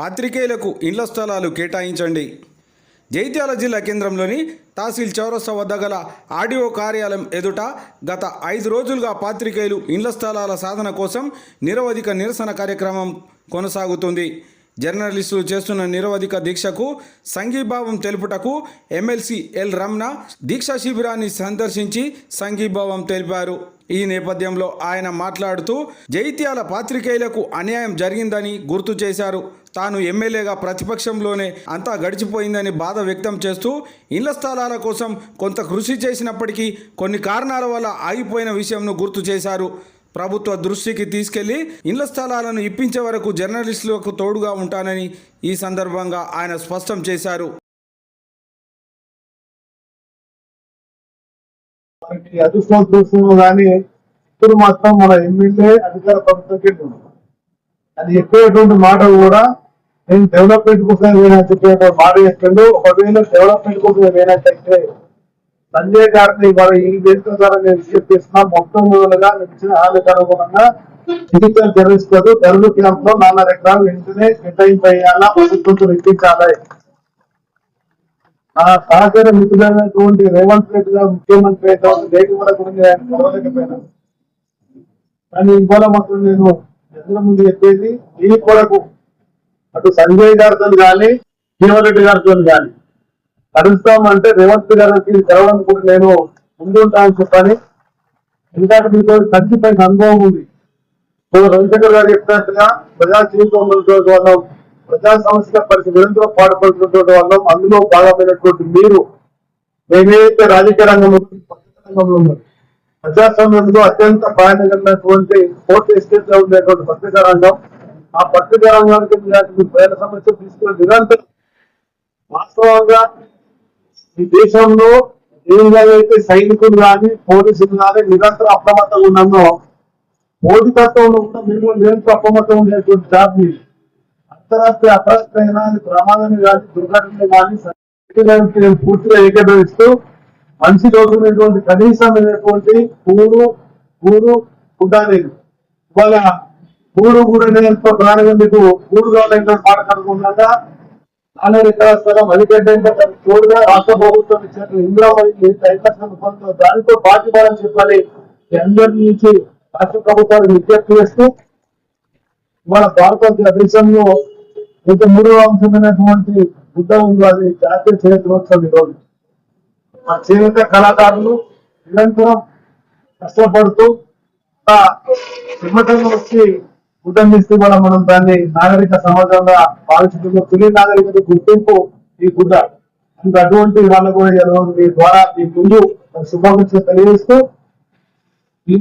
పాత్రికేయులకు ఇండ్ల స్థలాలు కేటాయించండి. జైత్యాల జిల్లా కేంద్రంలోని తహసీల్ చౌరస్తా వద్ద గల ఆడియో కార్యాలయం ఎదుట గత ఐదు రోజులుగా పాత్రికేయులు ఇండ్ల స్థలాల సాధన కోసం నిరవధిక నిరసన కార్యక్రమం కొనసాగుతుంది. జర్నలిస్టులు చేస్తున్న నిరవధిక దీక్షకు సంఘీభావం తెలుపుటకు ఎమ్మెల్సీ ఎల్ రమణ దీక్షా శిబిరాన్ని సందర్శించి సంఘీభావం తెలిపారు. ఈ నేపథ్యంలో ఆయన మాట్లాడుతూ జైత్యాల పాత్రికేయులకు అన్యాయం జరిగిందని గుర్తు చేశారు. తాను ఎమ్మెల్యేగా ప్రతిపక్షంలోనే అంతా గడిచిపోయిందని బాధ వ్యక్తం చేస్తూ ఇళ్ళ స్థలాల కోసం కొంత కృషి చేసినప్పటికీ కొన్ని కారణాల వల్ల ఆగిపోయిన విషయంను గుర్తు చేశారు. ప్రభుత్వ దృష్టికి తీసుకెళ్ళి ఇళ్ళ స్థలాలను ఇప్పించే వరకు జర్నలిస్టులకు తోడుగా ఉంటానని ఈ సందర్భంగా ఆయన స్పష్టం చేశారు అదృష్టం చూస్తున్నాం కానీ ఇప్పుడు మాత్రం మన ఎమ్మెల్యే అధికార ప్రభుత్వం ఉంది. అది చెప్పేటువంటి మాట కూడా నేను డెవలప్మెంట్ కోసం వేనా చెప్పేటువంటి మాట చెప్పిండు ఒకవేళ డెవలప్మెంట్ కోసం వేనట్టయితే సంజయ్ గారిని ఇవాళ ఈ వేదిక ద్వారా నేను విజ్ఞప్తి చేస్తున్నా. మొత్తం మొదలుగా నేను హామీకి అనుగుణంగా డిజిటల్ జర్నలిస్ట్ తెలుగు క్యాంప్లో నాలుగు ఎకరాలు వెంటనే కేటాయింపు అయ్యాలా ప్రభుత్వంతో ఇప్పించాలి ఆ సహకార మిత్రులైనటువంటి రేవంత్ రెడ్డి గారు ముఖ్యమంత్రి అయితే డేట్ కూడా గురించి ఆయన కలవలేకపోయినారు కానీ ఇవాళ మాత్రం నేను ఎదుర ముందు చెప్పేది ఈ కొరకు అటు సంజయ్ గారితో కానీ జీవన్ రెడ్డి గారితో కానీ కలుస్తాం అంటే రేవంత్ గారికి కలవడానికి కూడా నేను ముందుంటానని చెప్పాలి. ఎందుకంటే మీతో ఖచ్చితమైన అనుభవం ఉంది. ఇప్పుడు రవిశంకర్ గారు చెప్పినట్టుగా ప్రజా జీవితంలో వాళ్ళం ప్రజా సమస్యల పరిస్థితి నిరంతరం పాటుపడుతున్నటువంటి వాళ్ళం. అందులో భాగమైనటువంటి మీరు మేమేదైతే రాజకీయ రంగంలో రంగంలో ఉన్నారు ప్రజాస్వామ్యంలో అత్యంత ప్రాధాన్యమైనటువంటి ఫోర్త్ ఎస్టేట్లో ఉండేటువంటి పత్రికా రంగం. ఆ పత్రికా రంగానికి ప్రజల సమస్యలు తీసుకుని నిరంతరం వాస్తవంగా ఈ దేశంలో ఏ విధంగా సైనికులు కానీ పోలీసులు కానీ నిరంతరం అప్రమత్తంగా ఉన్నామో పోటీతత్వంలో ఉన్న మేము మీరు నిరంతరం అప్రమత్తం ఉండేటువంటి జాబ్ అంతరాష్ట్రీయ అప్రాష్ట్రీయ ప్రమాదం కానీ దుర్ఘటనలు కానీ నేను పూర్తిగా ఏకీభవిస్తూ మనిషి రోజునటువంటి కనీసమైనటువంటి కూడు కూడు ఉండాలేదు ఇవాళ కూడు కూడా ఎంతో ప్రాణంగా మీకు కూడు కావాలనేటువంటి మాట కనుకున్నాక నాలుగు ఎకరాల స్థలం అలిగడ్డ తోడుగా రాష్ట్ర ప్రభుత్వం ఇచ్చిన ఇంద్రావతి ఐదు రూపాయలతో దానితో బాధ్యపడాలని చెప్పాలి. అందరి నుంచి రాష్ట్ర ప్రభుత్వాలు విజ్ఞప్తి చేస్తూ మన భారత దేశంలో ఇంత మూడవ అంశమైనటువంటి బుద్ధ ఉంది అది జాతీయ చరిత్రోత్సవం ఈరోజు. మా చేనేత కళాకారులు నిరంతరం కష్టపడుతూ ఆ సిమ్మటంగా వచ్చి గుడ్డమిస్తే కూడా మనం దాన్ని నాగరిక సమాజంగా భావించడంలో తొలి నాగరికత గుర్తింపు ఈ గుడ్డ ఇంకా అటువంటి వాళ్ళకు కూడా మీ ద్వారా మీ ముందు శుభాకాంక్షలు తెలియజేస్తూ ఈ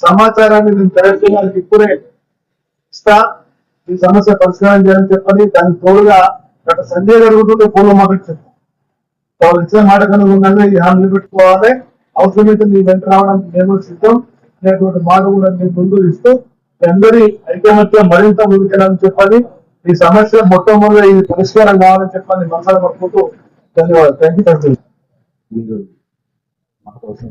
సమాచారాన్ని నేను తెలంగాణకి ఇప్పుడే ఇస్తా. ఈ సమస్య పరిష్కారం చేయాలని చెప్పని దానికి తోడుగా గత సంజయ్ గారు కూడా మాట చెప్పాను వాళ్ళు ఇచ్చిన మాట కనుగొంగా ఈ హామీలు పెట్టుకోవాలి. అవసరమైతే మీ వెంట రావడానికి మేము సిద్ధం. అనేటువంటి మాట కూడా మీ ముందు ఇస్తూ అందరి ఐకమత్యం మరింత ముందుకెళ్ళాలని చెప్పని ఈ సమస్య మొట్టమొదటి ఇది పరిష్కారం కావాలని చెప్పని మనసారి పడుకుంటూ ధన్యవాదాలు. థ్యాంక్ యూ థ్యాంక్ యూ మీరు మా కోసం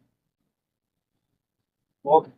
Okay.